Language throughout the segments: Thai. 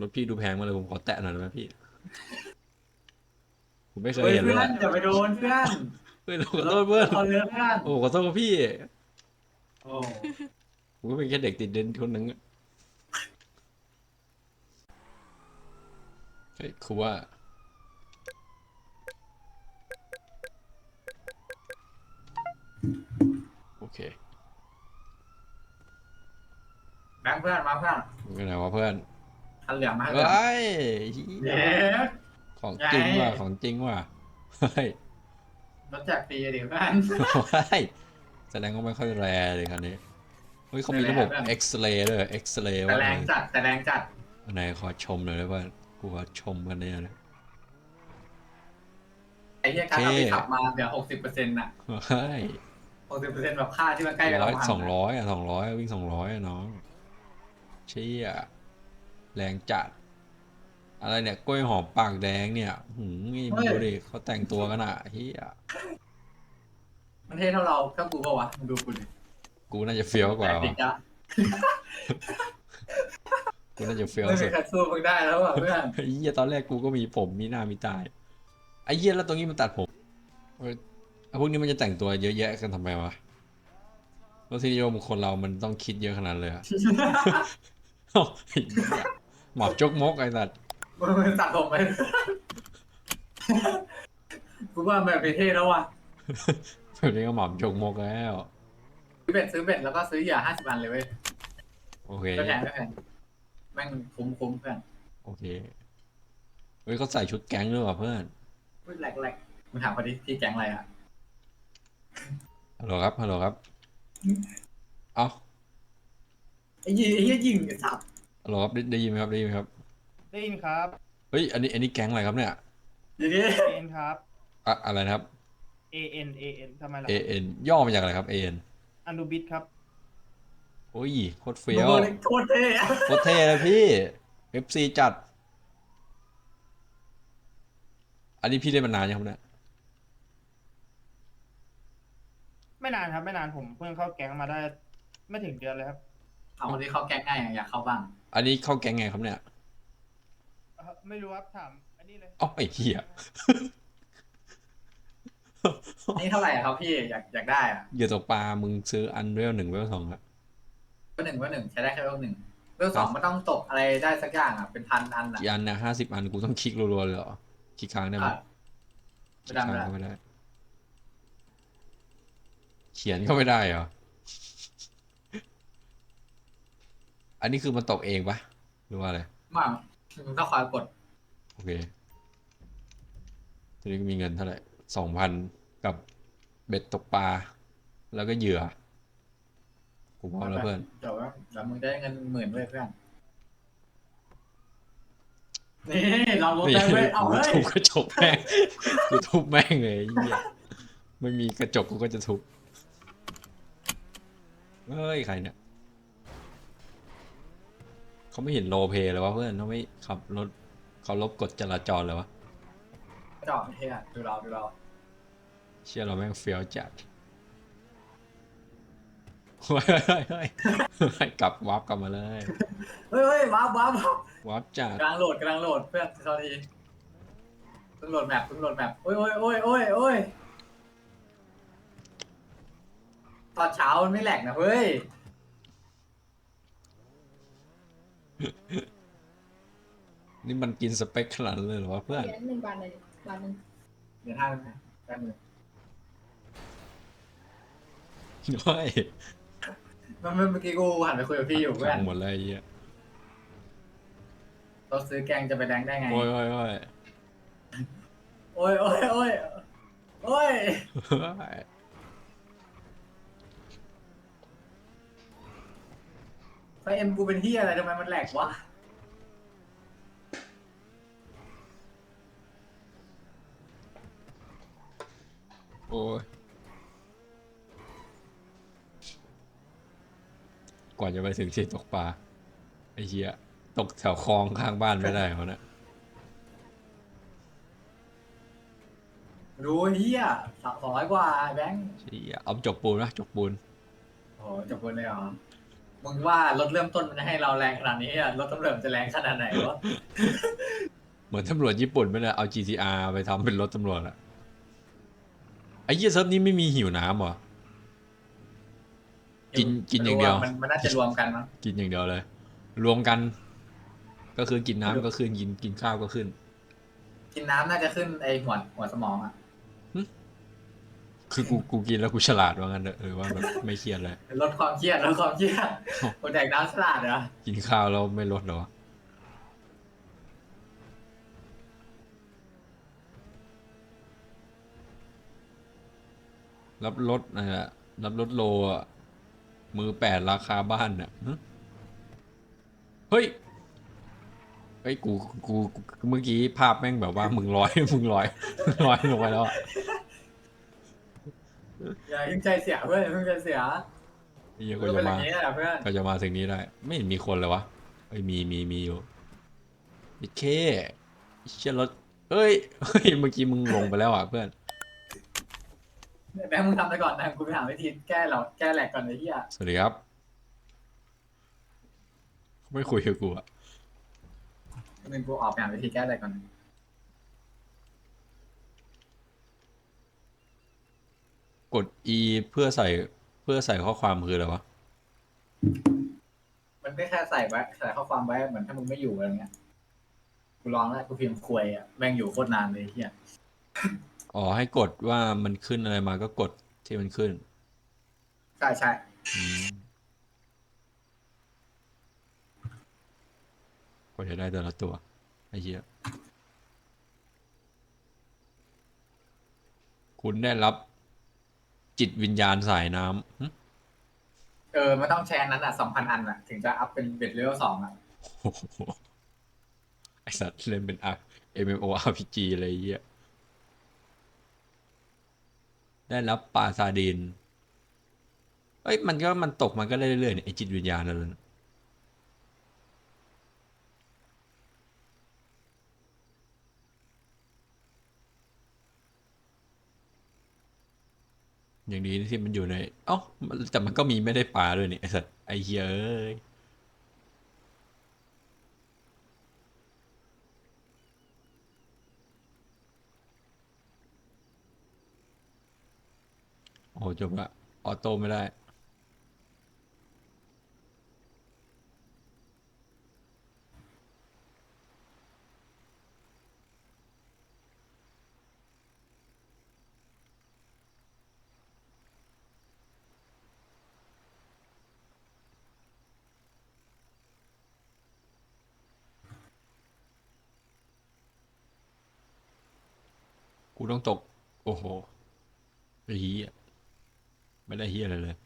รถพี่ดูแพงมากเลยผมขอแตะหน่อยได้ไหมพี่ ผมไม่เคยเฮ้ยเห็นเลเพื่ยอนอะอย่าไปโดนเพื่อนเฮ้ยขอโทษเพื่อนเอาเรือเพื่อนโอ้ขอโทษครับพี่โอ้ผมก็เป็นแค่เด็กติดเด่นคนหนึ่งอะเฮ้ยคือว่า โอเคแบงค์เพื่อนมาเพื่อนมันก็ไหนวะเพื่อน คันเหลืองมาให้เฮเพื่อน้ยเหี้เย้ยของจริงว่ะไงของจริงว่ะ เฮ้ยรถแจกฟรีอะดิเพื่อนเฮ้ยแสดงว่าไม่ค่อยแรเลยคันนี้ เฮ้ยเขามีระบบไม่แรเพื่อนเอ็กซเรย์ด้วยเอ็กซเรย์แต่ว่าแรงจัดแต่แรงจัดอันไหนขอชมหน่อยได้ป่ะกูขอชมกันเนี่ยนะไอ้เหี้ยการเอาโอไปเคขับมาเหลือหกสิบเปอร์เซ็นต์่ะเฮ้ยหกสิบเปอร์เซ็นต์แบบค่าที่มันใกล้กับร้เราอยพันสองร้อยอะสองร้อยวิ่งสองร้อยอะน้องเชี่ย แรงจัด อะไรเนี่ยกล้วยหอมปากแดงเนี่ยหืมนี่มึงดูดิเขาแต่งตัวกันอะเฮียมันเท่เท่าเราเท่ากูเปล่าวะมึงดูกูดิกูน่าจะเฟี้ยวกว่า แต่ติวะดจ้ะกูน่าจะเฟี้ยวไม่สุมีดใครสู้มึงได้แล้วอะเพื่อนไอ้เหี้ยตอนแรกกูก็มีผมมีหน้ามีตายไอ้เหี้ยแล้วตรงนี้มันตัดผมเฮ้ยไอ้พวกนี้มันจะแต่งตัวเยอะแยะกันทำไมวะรสนิยมคนเรามันต้องคิดเยอะขนาดนั้นเลยอะ เอ้าไอ้เหี้ย หมอบจกมกไอ้สัตว์มึงตัดผมไปกูว่าแบบเท่แล้วว่ะแบบนี้ก็หมอบจกมกแล้วซื้อเบ็ดซื้อเบ็ดแล้วก็ซื้อเหยื่อห้าสิบอันเลยเว้ยโอเคก็แพงก็แพงแม่งคุ้มคุ้มเพื่อนโอเคเฮ้ยเขาใส่ชุดแก๊งด้วยว่ะเพื่อนพูดแหลกแหลกมึงถามเขาดิที่แก๊งอะไรอะฮัลโหลครับฮัลโหลครับ เอ้าไอ้ยี่ไอ้ยี่ยิงไอ้สับ ฮัลโหลครับได้ได้ยินไหมครับได้ยินไหมครับได้ยินครับเฮ้ยอันนี้อันนี้แก๊งอะไรครับเนี่ยอย่างนี้ A N ครับ อะอะไรนะครับ A N A N ทำไมล่ะ A N ย่อมาจากอะไรครับ A N อนุบิดครับ โอ้ยโคตรเฟี้ยวโดนโคตรเท่อะโคตรเท่เลยพี่ FC จัด อันนี้พี่เล่นมานานยังครับเนี่ยไม่นานครับ ไม่นานผมเพิ่งเข้าแก๊งมาได้ ไม่ถึงเดือนเลยครับ เอาคนที่เข้าแก๊งง่ายอะอยากเข้าบ้าง อันนี้เข้าแก๊งไงครับเนี่ยเอ่อไม่รู้ครับถามอันนี้เลยเอ้าไอ้เหี้ยนี่เท่าไหร่อะครับพี่อยากอยากได้อะเหยื่อตกปลามึงซื้ออันเวลหนึ่งเวลสองอะเวลหนึ่งเวลหนึ่งใช้ได้แค่เวลหนึ่งเวลสองมันต้องตกอะไรได้สักอย่างอะเป็นพันอันอะกี่อันนะห้าสิบอันกูต้องคลิกรัวๆเลยเหรอคลิกค้างได้ไหมอะคลิกไม่ค้างได้ก็ไม่ได้ เขียนก็ไม่ได้เหรอ อันนี้คือมันตกเองปะหรือว่าอะไรไมั่งมึงต้องคอยกดโอเคทีนี้ก็มีเงินเท่าไหร่สองพันกับเบ็ดตกปลา แล้วก็เหยื่อ กูพร้อมแล้วเพื่อน เดี๋ยวเดี๋ยวมึงได้เงินหมื่นด้วยเพื่อนนี่เราลดนี่ได้เว้ยเอากูเฮ้ยทุบกระจกแม่งกูทุบแม่งเลยไอ้เหี้ยไม่มีกระจกกูก็จะทุบ เฮ้ย ใครเนี่ย เขาไม่เห็นโลเพเลยวะเพื่อนเขาไม่ขับรถเขาลบกฎจราจรเลยวะจอดเท่อะดูเราดูเราเชื่อเราแม่งเฟี้ยวจัดเฮ้ยเฮ้ยเฮ้ยเฮ้ยกลับวับกลับมาเลยเฮ้ยเฮ้ยว้าวว้าวว้าววับจัดกำลังโหลดกำลังโหลดเพื่อนสวัสดีเพิ่งโหลดแมปเพิ่งโหลดแมปโอ้ยโอ้ยโอ้ยโอ้ยโอ้ยตอนเช้ามันไม่แหลกนะเฮ้ย นี่มันกินสเปคขนาดนั้นเลยเหรอวะเพื่อน เหรียญหนึ่งบาทเลยบาทหนึ่งเดี๋ยวท่าแป๊บนึงเฮ้ยมันเมื่อกี้กูหันไปคุยกับพี่อยู่เพื่อพันงหมดเลยไอ้เหี้ยเราซื้อแกงจะไปแดงได้ไง โอ้ยโอ้ยโอ้ยโอ้ยโอ้ยโอ้ยโอ้ยเฮ้ยไฟเอ็มกูเป็นที่อะไรทำไมมันแหลกวะ โอ้ยกว่าจะไปถึงที่ตกปลาไอ้เหี้ยตกแถวคลองข้างบ้านไม่ได้เขานะรู้เฮียสองร้อยกว่าแบงค์เชี่ยเอาจกปูนนะจกปูนโอ้โหจบคนเลยเหรอ มึงว่ารถเริ่มต้นมันจะให้เราแรงขนาดนี้อะรถตำรวจมันจะแรงขนาดไหนวะ เหมือนตำรวจญี่ปุ่นไม่ได้เอา GTR ไปทำเป็นรถตำรวจอะไอ้เหี้ยเซิร์ฟนี้ไม่มีหิวน้ำเหรอ กินกินอย่างเดียว มันมันน่าจะรวมกันมั้งกินอย่างเดียวเลย รวมกัน ก็คือกินน้ำก็ขึ้นกินกินข้าวก็ขึ้น กินน้ำน่าจะขึ้นไอหัวหัวสมองอะคือกูกูกินแล้วกูฉลาดว่างั้นเถอะเออว่าแบบไม่เครียดเลย ลดความเครียดลดความเครียดคนแดกน้ำฉลาดเหรอกินข้าวแล้วไม่ลดเหรอ รับรถนะฮะรับรถโลอะมือแปดราคาบ้านเนี่ยเฮ้ยเฮ้ยกูกูกูเมื่อกี้ภาพแม่งแบบว่ามึงลอยมึงลอยมึงลอยลงไปแล้วอะอย่าเพิ่งใจเสียเพื่อนอย่าเพิ่งใจเสียไอ้เหี้ยเพื่ก็อนเป็จะนอมาย่างนี้แหละเพื่อนก็จะมาถึงนี้ได้ ไม่เห็นมีคนเลยวะเอ้ยมีมีมีอยู่มิเคเชี่ยรถเอ้ยเฮ้ยเมื่อกี้มึงลงไปแล้วอะเพื่อน แม่งมึงทำไปก่อนนะกูไปหาวิธีแก้เราแก้แหลกก่อนไอ้เหี้ยสวัสดีครับเขาไม่คุยกับกูอะมึงกูออกไปหาวิธีแก้แหลกก่อนกด E เพื่อใส่เพื่อใส่ข้อความคืออะไรวะ มันก็แค่ใส่ไว้ใส่ข้อความไว้เหมือนถ้ามึงไม่อยู่อะไรเงี้ยกูลองแล้วกูพิมพ์ควยอะแม่งอยู่โคตรนานเลยไอ้เหี้ย อ๋อให้กดว่ามันขึ้นอะไรมาก็กดที่มันขึ้น ใช่ใช่อืมกว่าจะได้แต่ละตัวไอ้เหี้ยคุณได้รับจิตวิญญาณสายน้ำหึเออมันต้องแชร์นั้นอะสองพันอันอะ ถึงจะอัพเป็นเบ็ดเลเวลสองอะ โอ้โหไอสัตว์เล่นเป็น R MMO RPG อะไรเงี้ย ได้รับปลาซาดีนเอ้ยมันก็มันตกมันก็เรื่อยๆเนี่ยไอจิตวิญญาณนั่นแหละอย่างนี้ที่มันอยู่ใน เอ้าแต่มันก็มีไม่ได้ปลาด้วยนี่ไอสัตว์ไอเหี้ยเอ้ย โอ้โหจบละออโต้ไม่ได้ กูต้องตก โอ้โหไอ้เหี้ย ไม่ได้เฮียอะไรเลย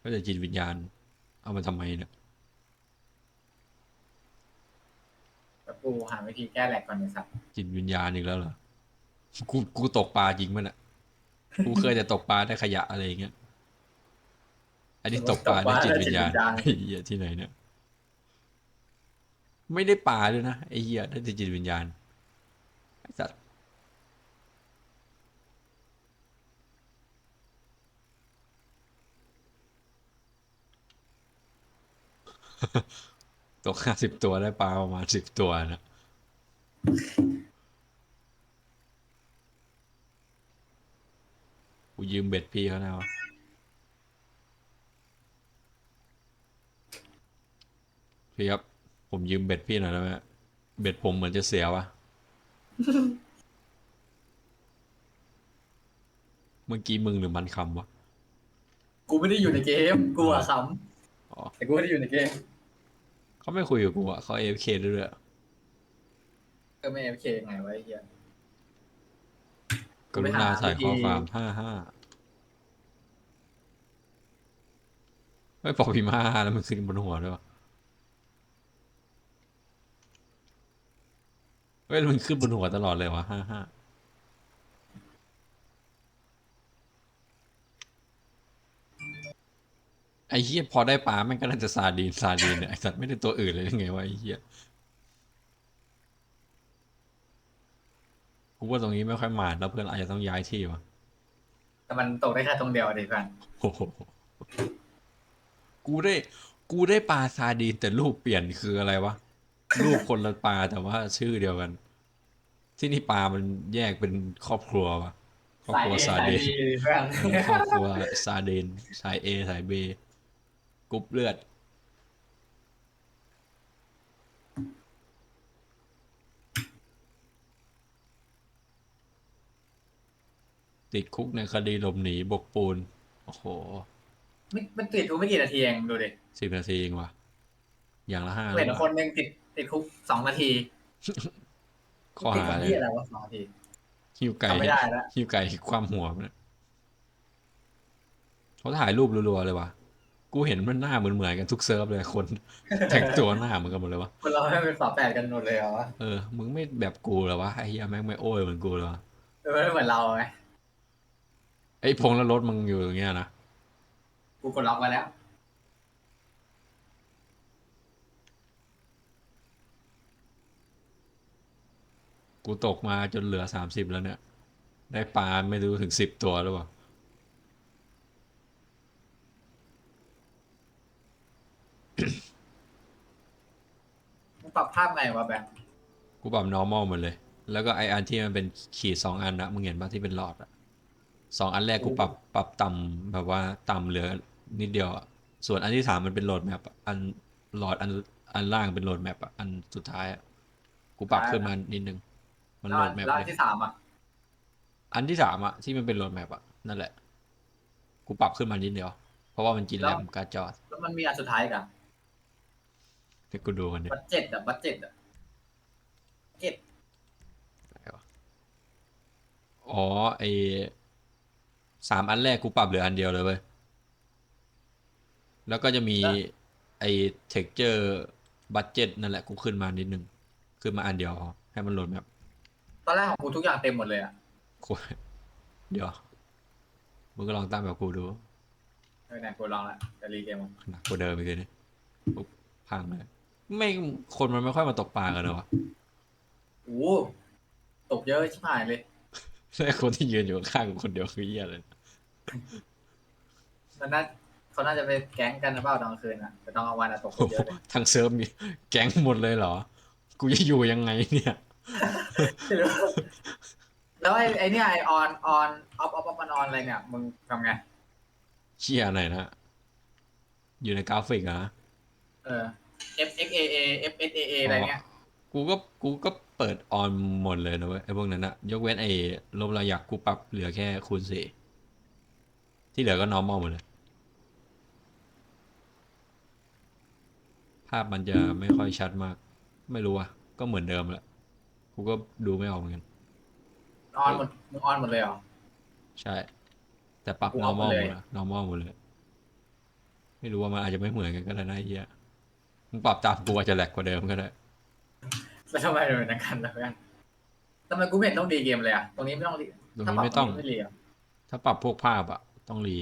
ก็แต่จิตวิญญาณ เอามาทำไมเนี่ยแต่กูหาวิธีแก้แหลกก่อนไอ้สัตว์จิตวิญญาณอีกแล้วเหรอกูกูตกปลาจริงมั้ยน่ะกูเคยแต่ตกปลาได้ขยะอะไรอย่างเงี้ยอันนี้ตกปลาได้จิตวิญญาณไอ้เหี้ยที่ไหนเนี่ยไม่ได้ปลาด้วยนะไอ้เหี้ยได้แต่จิตวิญญาณไอ้สัตว์ ตกห้าสิบตัวได้ปลาประมาณสิบตัวนะกูยืมเบ็ดพี่เขานะวะพี่ครับ ผมยืมเบ็ดพี่หน่อยได้ไหมเบ็ดผมเหมือนจะเสียวะเมื่อกี้มึงหรือมันคำวะ กูไม่ได้อยู่ในเกม กูอะขอ๋อำ แต่กูไม่ได้อยู่ในเกมเขาไม่คุยกับกูอะเขาเอฟเคด้วยก็ไม่เอฟเคไงวะไอ้เหี้ยกรุณาใส่ข้อความห้าห้าไม่พอพิมพ์ห้าห้าแล้วมันขึ้นบนหัวด้วยวะเฮ้ยแล้วมันขึ้นบนหัวตลอดเลยวะห้าห้า ไอ้เหี้ยพอได้ปลาแม่งก็น่าจะซาดีนซาดีนเนี่ยไอ้สัตว์ไม่ได้ตัวอื่นเลยยังไงวะไอ้เหี้ยกูว่าตรงนี้ไม่ค่อยมาแล้วเพื่อนอาจจะต้องย้ายที่วะแต่มันตกได้แค่ตรงเดียวดิเพื่อนโอ้โหกูได้ กูได้ปลาซาดีนแต่รูปเปลี่ยนคืออะไรวะรูปคนละปลาแต่ว่าชื่อเดียวกัน ที่นี่ปลามันแยกเป็นครอบครัววะครอบสายครัวเอซาสายดีนบีเพื่อนครอบครัวซาเดนสายเอสายเบ กรุ๊ปเลือด ติดคุกในคดีหลบหนีบกปูน โอ้โหไม่มันติดทุกไม่กี่นาทีเองดูดิสิบนาทีเองวะอย่างละห้าเห็นร้อยคนหนึ่งติดติดคุกสองนาทีข้อติดหาคนเลที่ยอะไรวะสองนาทีหิวไก่จำไม่ได้แล้วหิวไก่ความหัวมันนะเขาถ่ายรูปรัวๆเลยวะ กูเห็นมันหน้าเหมือนๆกันทุกเซิร์ฟเลยคนแต่งตัวหน้าเหมือนกันหมดเลยวะคนเราไม่เป็นฝาแฝดกันหมดเลยเหรอวะเออมึงไม่แบบกูเหรอวะไอ้เหี้ยแม่งไม่โอ้ยเหมือนกูเลยวะเออไม่เหมือนเราไงไอ้พงแล้วรถมึงอยู่อย่างเงี้ยนะกูกดล็อกไว้แล้ว กูตกมาจนเหลือสามสิบแล้วเนี่ย ได้ปลาไม่รู้ถึงสิบตัวหรือเปล่า มึงปรับภาพไงวะแบบกูปรับ normal หมดเลย แล้วก็ไออันที่มันเป็นขีดสองอันนะมึงเห็นปะที่เป็นหลอดอะสองอันแรกกูปรับปรับต่ำแบบว่าต่ำเหลือนิดเดียวอะส่วนอันที่สามมันเป็นโหลดแมปอันหลอดอันอันล่างเป็นโหลดแมปอะอันสุดท้ายอะกูปรับขึ้นมานิดนึง มันโหลดแมปแล้วเลอันยที่สามอะอันที่สามอะที่มันเป็นโหลดแมปอะนั่นแหละ กูปรับขึ้นมานิดเดียว เพราะว่ามันกินแรมการ์ดจอ แล้วมันมีอันสุดท้ายอีกัน เดี๋ยวกูดูกันเนี่ยบัตเจ็ตอะบัตเจ็ตอะเจ็ตอ๋อไอสามอันแรกกูปรับเหลืออันเดียวเลยเว้ย แล้วก็จะมีไอ texture budget นั่นแหละกูขึ้นมานิดนึง ขึ้นมาอันเดียวพอให้มันโหลดแบบตอนแรกของกูทุกอย่างเต็มหมดเลยอะกูเดี๋ยวมึงก็ลองตั้งแบบกูดูเออไหนกูลองละจะรีเกมมันหนักกว่าเดิมอีกเลยนี่ปุ๊บพังเลย ไม่คนมันไม่ค่อยมาตกปลากันเลยวะโอ้โหตกเยอะชิบหายเลยแล้วคนที่ยืนอยู่ข้างๆกูคนเดียวคือเหี้ยอะไรมันน่าเขาน่าจะไปแก๊งกันนะเปล่าตอนกลางคืนอะแต่ตอนกลางวันอะตกโอ้โหเยอะเลยทางเซิร์ฟมีแก๊งหมดเลยเหรอ กูจะอยู่ยังไงเนี่ยไม่รู้แล้วไอ้ไอ้เนี่ยไอออนออนออฟออฟออฟมันออนอะไรเนี่ยมึงทำไง เชี่ยไหนนะ อยู่ในกราฟิกเหรอะเออ F X A A F S A A อะไรเงี้ย กูก็กูก็เปิดออนหมดเลยนะเว้ยไอ้พวกนั้นอะยกเว้นไอ้ลมเราอยากกูปรับเหลือแค่คูณสี่ที่เหลือก็ normal หมดเลย ภาพมันจะไม่ค่อยชัดมาก ไม่รู้อะก็เหมือนเดิมแหละกูก็ดูไม่ออกเหมือนกันออนหมดมึงออนหมดเลยเหรอ ใช่ แต่ปรับกูเอาหมด normal หเลมยดเลย normal หมดเลย ไม่รู้ว่ามันอาจจะไม่เหมือนกันก็ได้นะไอ้เหี้ย มึงปรับตามกูอาจจะแหลกกว่าเดิมก็ได้แล้วทำไมเป็นอย่างนั้นล่ะเพื่อนทำไมกูไม่เห็นต้องดีเกมเลยอะ ตรงนี้ไม่ต้องดีตรงถ้านี้ปรับไม่ต้องไม่รีอะถ้าปรับพวกภาพอะต้องรี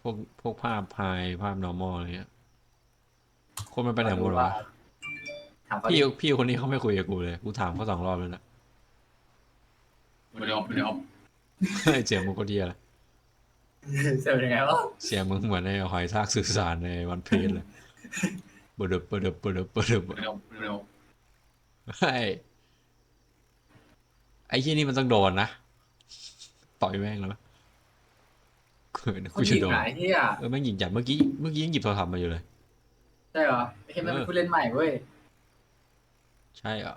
พวกพวกภาพพายภาพ normal อะไรเงี้ย คนมันไปไหนหมดวะถามเขาพี่ดิพี่คนนี้เขาไม่คุยกับกูเลย กูถามเขาสองรอบแล้วนะไม่ได้ออกไม่ได้ออกเสียงมึงก็ดีอะไรเสียเป็นยังไงวะเสียงมึงเหมือนในหอยทากสื่อสารในวันพีชเลยเปิดเปิดเปิดเปิดเปิดไม่ได้ออกไม่ได้ออกไอ้ไอ้ที่นี่มันต้องโดนนะ ต่อยแม่งแล้วมั้ยกูเขากูหจะยิบโดนไหนที่อะเออแม่งหยิงจัดเมื่อกี้เมื่อกี้ยังหยิบโทรศัพท์มาอยู่เลย ใช่เหรอไอ้เห็นมันเป็นผู้เล่นใหม่เว้ย ใช่อะ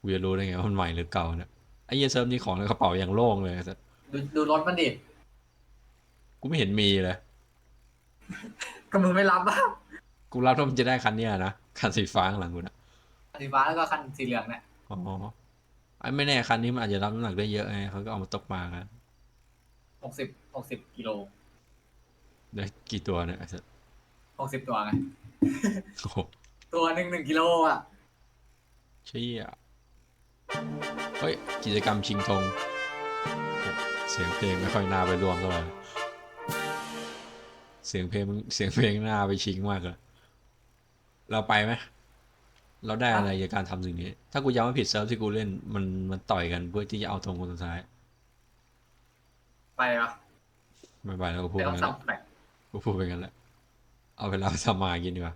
กูจะรู้ได้ไงว่ามันใหม่หรือเก่าเนี่ยไอ้เหี้ยเซิร์ฟนี่ของในกระเป๋าอย่างโล่งเลยแต่ดูดูรถมันดิ กูไม่เห็นมีเลย ก็มึงไม่รับบ้างกูรับว่ามันจะได้คันเนี้ยนะคันสีฟ้าข้างหลังกูนะสีฟ้าแล้วก็คันสีเหลืองเนี่ยอ๋อไอ้ไม่แน่คันนี้มันอาจจะรับน้ำหนักได้เยอะไงเขาก็เอามาตกปลากันหกสิบหกสิบกิโลได้กี่ตัวเนี่ยไอ้สัสหกสิบตัวไง โอ้โหตัวหนึ่งหนึ่งกิโลอะ เชี่ยเฮ้ยกิจกรรมชิงธงเสียงเพลงไม่ค่อยน่าไปรวมเท่าไหร่ เสียงเพลงเสียงเพลงน่าไปชิงมากเลยเราไปไหมเราได้อะไรจากการทำสิ่งนี้ ถ้ากูย้ำไม่ผิดเซิร์ฟที่กูเล่นมันมันต่อยกันเพื่อที่จะเอาธงคนสุดท้ายไปเหรอไม่ไปแล้วก็พูดไม่ต้องงั้นสับแปะกูพูดไปกันแหละเอาเวลาไปทำมากินดีกว่า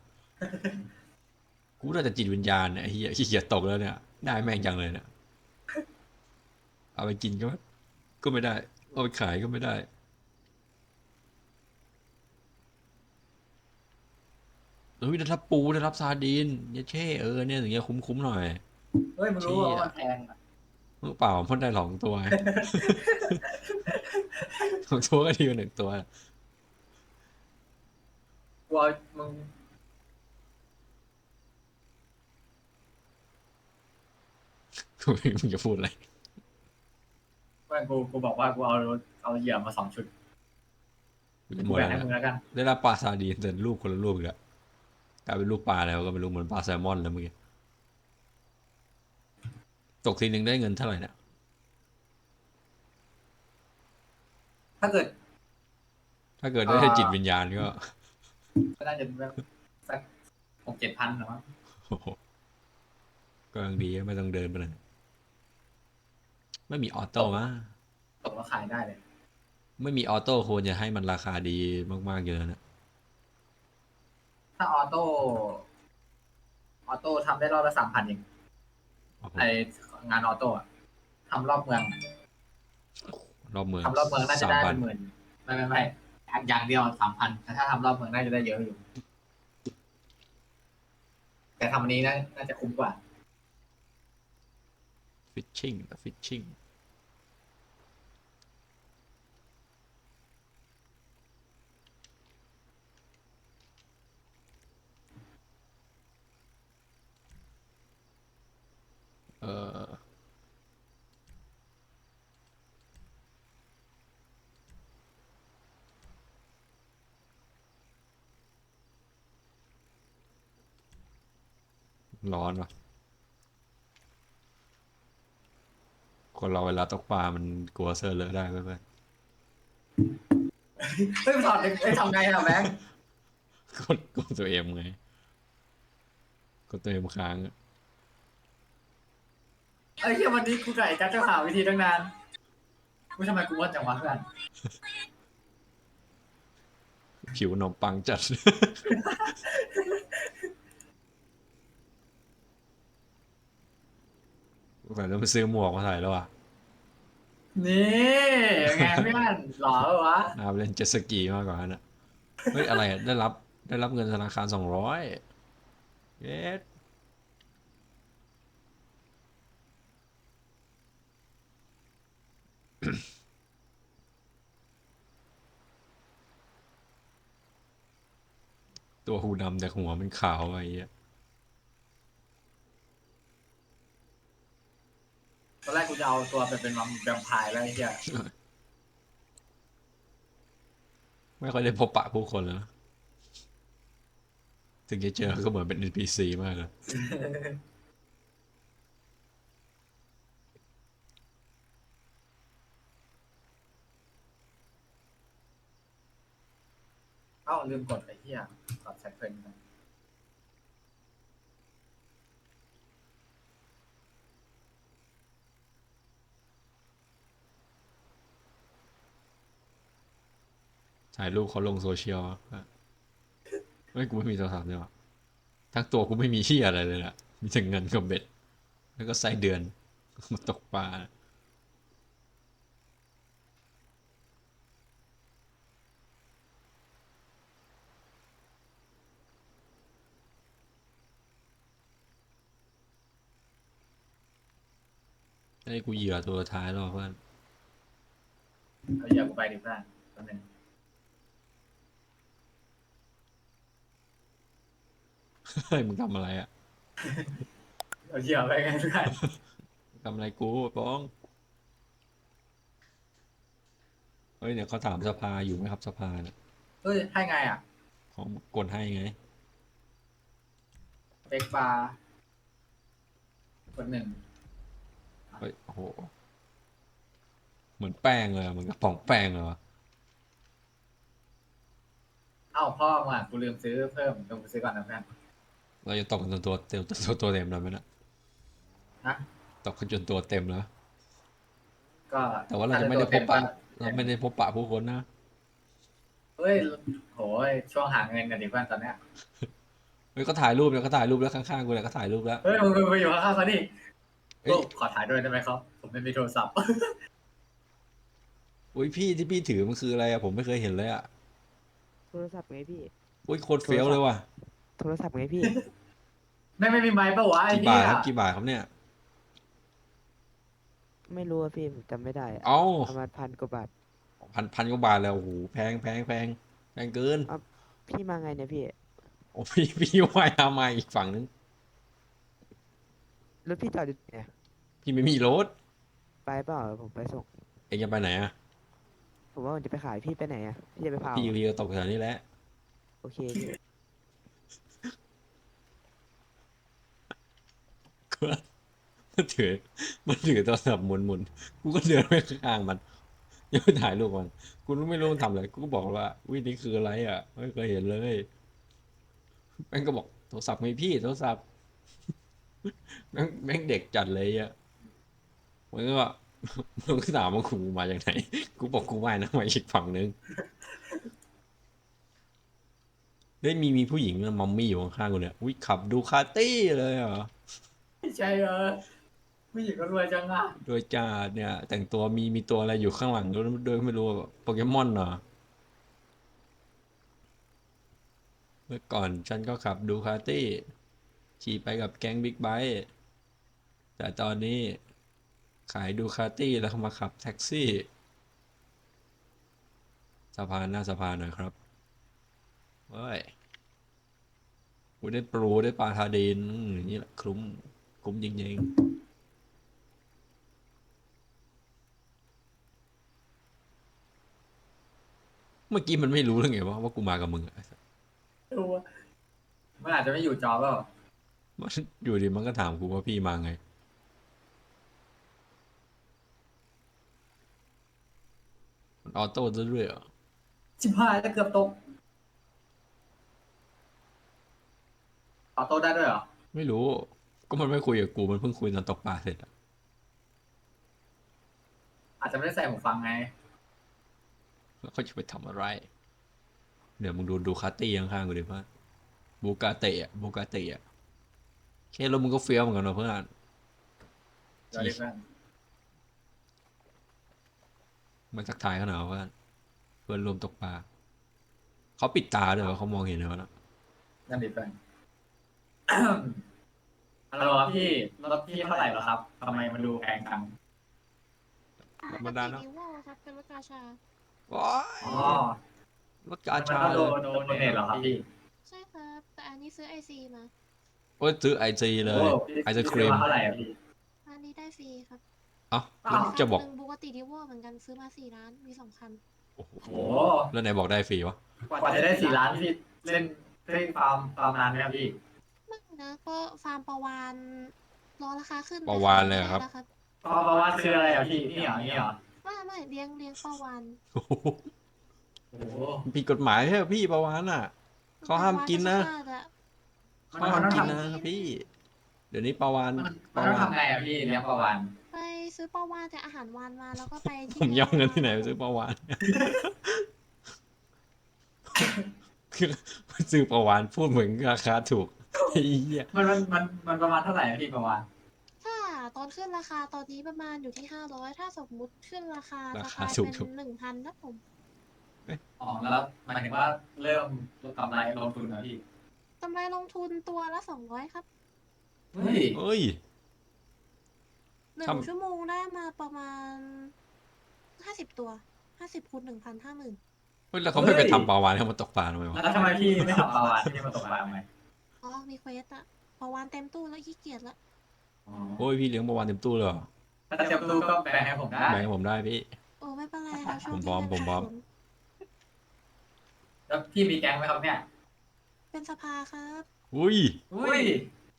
กูน่าจะจิตวิญญาณเนี่ยไอ้เหี้ยขี้เกียจตกแล้วเนี่ย ได้แม่งจังเลยเนี่ยเอาไปกินก็ก็ไม่ได้เอาไปขายก็ไม่ได้ เฮ้ยได้รับปูได้รับซาร์ดีนเยเช่เออเนี่ยอย่างเงี้ยคุ้มๆหน่อย เฮ้ยมึงรู้เชี่ยว่ามันแพงอะมึงเปล่าพ่นได้สองตัวไงสองตัวก็ดีกว่าหนึ่งตัวกลัวมึงกูไม่รู้มึงจะพูดอะไรแม่งกูกูบอกว่ากูเอาเอาเหยื่อมาสองชุดกูจะหมกูดแบ่งแล้วให้มึงนะแล้วกัน ได้รับปลาซาร์ดีนแต่รูปคนละรูปอีกแล้ว กลายเป็นรูปปลาแล้วก็ไม่รู้เหมือนปลาแซลมอนแล้วเมื่อกี้ตกทีหนึ่งได้เงินเท่าไหร่เนี่ยถ้าเกิด ถ้าเกิดได้อ่าจิตวิญญาณก็ก็น่าจะแบบสักหกเจ็ดพันหรอมั้งโอ้โหก็ยังดีไม่ต้องเดินไปเลยไม่มีออโต้มะตกแล้วขายได้เลย ไม่มีออโต้ควรจะให้มันราคาดีมากๆเยอะนะ ถ้าออโต้ออโต้ทำได้รอบละสามพันเองโอ้โหไองานออโต้อะทำรอบเมืองรอบเมืองทำรอบเมืองน่าจะสามได้พัเป็นนหมื่นไม่ไม่ไม่อย่างเดียวสามพันแต่ถ้าทำรอบเมืองน่าจะได้เยอะอยู่ แต่ทำอันนี้น่าน่าจะคุ้มกว่าฟิชชิ่งฟิชชิ่ง เออร้อนวะคนเราเวลาตกปลา มันกลัวเซอร์เลอะได้เพื่อนเฮ้ยถอดเอ้ยทำไงอะแบงค์ๆกดกดตัวเอ็มไง กดตัวเอ็มค้างอะ ไอ้เหี้ยวันนี้กูกับไอ้กัสจะหาวิธีตั้งนานกูทำไมกูว่าจังวะเพื่อนผิวขนมปังจัด แต่ต้องไปซื้อหมวกมาใส่แล้วอะนี่ไงเพื่อนหล่อปะวะน่าไปเล่นเจ็ตสกีมากกว่านั้นอะเฮ้ย อะไรอะได้รับได้รับเงินธนาคารสองร้อยเย็ ตัวหูดำแต่หัวมันขาวไอ้เหี้ยตอนแรกกูจะเอาตัวไปเป็นมัมแวมไพร์แล้วไอ้เหี้ยไม่ค่อยได้พบปะผู้คนแล้วนะถึงจะเจอก็เหมือนเป็น NPC มากเลย เอ้าลืมกดไอ้เหี้ยกดแซคเฟนไปถ่ายรูปเขาลงโซเชียลอะเฮ้ยกูไม่มีโทรศัพท์เลยวะทั้งตัวกูไม่มีที่อะไรเลยอะมีแต่เงินกับเบ็ด แล้วก็ไส้เดือนมาตกปลา ไอ้กูเหยื่อตัวท้ายแล้วเพื่อนเอาเหยื่อกูไปดิเพื่อนตัวหนึ่งเฮ้ยมึงทำอะไรอะเอาเหยื่อไปไงเพื่อนทำอะไรกูป้องเฮ้ยเนี่ยเขาถามสภาอยู่ไหมครับสภาเนี่ยเฮ้ยให้ไงอะเขากดให้ไง เบกบาร์คนหนึ่งเฮ้ยโอ้โห เหมือนแป้งเลยอะเหมือนกระป๋องแป้งเลยวะเอ้าพ่อมากูลืมซื้อเพิ่มต้องไปซื้อก่อนนะเพื่อน เราจะตกกันจนตัวเต็มตัวตัวเต็มแล้วไหมนะนะตกกันจนตัวเต็มแล้ว ก็แต่ว่าเราจะไม่ได้พบปะเราไม่ได้พบปะผู้คนนะ เฮ้ยโหยช่วงหาเงินกันดิเพื่อนตอนเนี้ยเฮ้ยก็ถ่ายรูปแล้วก็ถ่ายรูปแล้วข้างๆกูเนี่ยก็ถ่ายรูปแล้ว เฮ้ยมึงมึงไปอยู่ข้างๆเขาดิเฮ้ย โอ้ขอถ่ายด้วยได้ไหมครับ ผมไม่มีโทรศัพท์ อุ้ยพี่ที่พี่ถือมันคืออะไรอะผมไม่เคยเห็นเลยอะโทรศัพท์ไงพี่ อุ้ยโคตรเฟี้ยวเลยว่ะโทรศัพท์ไงพี่ ไม่ไม่มีไม้ปะวะไอ้กี่เหี้บาทยครับกี่บาทครับเนี่ย ไม่รู้อะพี่ผมจำไม่ได้อะเอ้าประมาณพันกว่าบาท พันพันกว่าบาทแล้วโอ้โหแพงแพงแพงแพงเกิน พี่มาไงเนี่ยพี่ โอ้พี่พี่ว่ายน้ำมาอีกฝั่งนึง รถพี่จอดอยู่เนี่ยพี่ไม่มีรถ ไปเปล่าผมไปส่ง เองจะไปไหนอะผมว่าผมจะไปขายพี่ไปไหนอะพี่จะไปเผาพี่พี่ก็ตกแถวนี้แหละ โอเคพี่ก็มันถือ มันถือโทรศัพท์หมุนหมุนกูก็เดินไปข้างๆมันยังไม่ถ่ายรูปมันกูไม่รู้มันทำอะไรกูก็บอกว่าวินี่คืออะไรอะไม่เคยเห็นเลยแม่งก็บอกโทรศัพท์ไงพี่โทรศัพท์ แม่งแม่งเด็กจัดเลยอะมันก็มันก็ถามว่ากูมาจากไหน กูบอกกูว่ายน้ำมาอีกฝั่งนึงได้ยมีมีผู้หญิงมัมมี่อยู่ข้างๆกูเนี่ยอุ้ยขับดูคาตี้เลยเหรอไม่ใช่เออผู้หญิงก็รวยจังอะโดยจ่าเนี่ย แต่งตัวมีมีตัวอะไรอยู่ข้างหลังโดยโดยไม่รู้ว่าโปเกมอนเหรอเมื่อก่อนฉันก็ขับดูคาตี้ ขี่ไปกับแก๊งบิ๊กไบค์แต่ตอนนี้ขายดูคาตี้แล้วมาขับแท็กซี่สะพานหน้าสะพานหน่อยครับเฮ้ยกูได้โปรได้ปลาทาเดนอย่างนี้แหละคลุ้มคุ้มจริงๆเมื่อกี้มันไม่รู้เรื่องไงว่าว่ากูมากับมึงอะดูว่ามันอาจจะไม่อยู่จอเปล่า มันอยู่ดีมันก็ถามกูว่าพี่มาไง มันออโต้ซะด้วยเหรอชิบหายแล้วเกือบตกออโต้ได้ด้วยเหรอ ไม่รู้ ก็มันไม่คุยกับกูมันเพิ่งคุยตอนตกปลาเสร็จอะอาจจะไม่ได้ใส่หูฟังไง แล้วเขาจะไปทำอะไร เดี๋ยวมึงดูดูคาตี้ข้างๆกูดิเพื่อนบูกาเตะอะบูกาเตะ อะแค่รถมึงก็เฟี้ยวเหมือนกันนะเพื่อนเดี๋ยวดิเพื่อนมันทักทายเขาหน่อยเพื่อนเพื่อนรวมตกปลาเขาปิดตาด้วยวะเขามองเห็นแล้วนะนั่นดิเพื่อน ฮัลโหลครับพี่รถพี่เท่าไหร่เหรอครับทำไมมันดูแพงจังธรรมดาเนอะปกติดิวอลครับเป็นรถกาชา ว้ายอ๋อรถกามันชาก็เลโดยนโดนเน็ตเหรอครับพี่ ใช่ครับ แต่อันนี้ซื้อไอซีมา โอ้ยซื้อไอซีเลยโอ้ไอศครีมพี่ซื้อมาเท่าไหร่อะพี่อันนี้ได้ฟรีครับเอ้าอ้าวแล้วจะบอก หนึ่งปกติดิวอลเหมือนกันซื้อมาสี่ล้านมีสองคันโอ้โหโอ้แล้วไหนบอกได้ฟรีวะ กว่าจะได้สี่ล้านพี่เล่นเล่นฟาร์มฟาร์มนานไหมครับพี่ไม่นะก็ฟาร์มประวานรอราคาขึ้นประวานเลยเหรอครับได้แล้วฟาร์มประวัติคืออะไรอะพี่นี่เหรอนี่เหรอไม่ไม่เลี้ยงเลี้ยงประวานโอ้โหโอ้โหผิดกฎหมายใช่ไหมพี่ประวานอะ เขาห้ามกินนะปลาวาฬธรรมชาติอ เขาห้ามกินนะพี่ เดี๋ยวนี้ประวานมันปมันระต้องวานทำไงอะพี่เลี้ยงประวันไปซื้อประวานแต่อาหารวานมาแล้วก็ไปที่ผมย่อมเงินที่ไหนไปซื้อประวาน คือซื้อประวานพูดเหมือนราคาถูกไอ้เหี้ยมันมันมันมันประมาณเท่าไหร่อะพี่ประวันถ้าตอนขึ้นราคาตอนนี้ประมาณอยู่ที่ห้าร้อยถ้าสมมุติขึ้นราคาราจะคากลายถูกเป็นถูกหนึ่งพันนะผม อ๋อแล้วหมายถึงว่าเริ่มลดกำไรลงทุนนะพี่ กำไรลงทุนตัวละสองร้อยครับเฮ้ยเอ้ย หนึ่งทำ ชั่วโมงได้มาประมาณห้าสิบตัวห้าสิบคูณหนึ่งพันห้าหมื่นเฮ้ยแล้วเขาไม่ไปทำประวานให้มันตกปลาทำไมวะแล้วทำไมพี่ไม่ทำประวันที่มาตกปลาทำไมอ๋อมีเควสอะประวานเต็มตู้แล้วขี้เกียจละอ๋อโอ้ยพี่เลี้ยงประวานเต็มตู้เลยเหรอถ้าเต็มตู้ก็แบ่งให้ผมได้แบ่งให้ผมได้พี่ โอ้ไม่เป็นไรครับช่วงผมพร้อมที่ผมพร้อมเงินขาดทุนแล้วพี่มีแก๊งไหมครับเนี่ย เป็นสภาครับ อุ้ย อุ้ย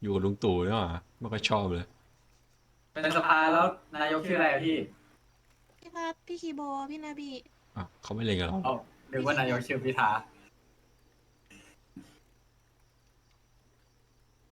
อยู่กับลุงตู่เนี่ยหรอไม่ค่อยชอบเลย เป็นสภาแล้วนายกชื่ออะไรอะพี่พี่พัดพี่คีโบพี่นาบีอะเขาไม่เล่นกับเราเอาหรือว่านายกชื่อพิธา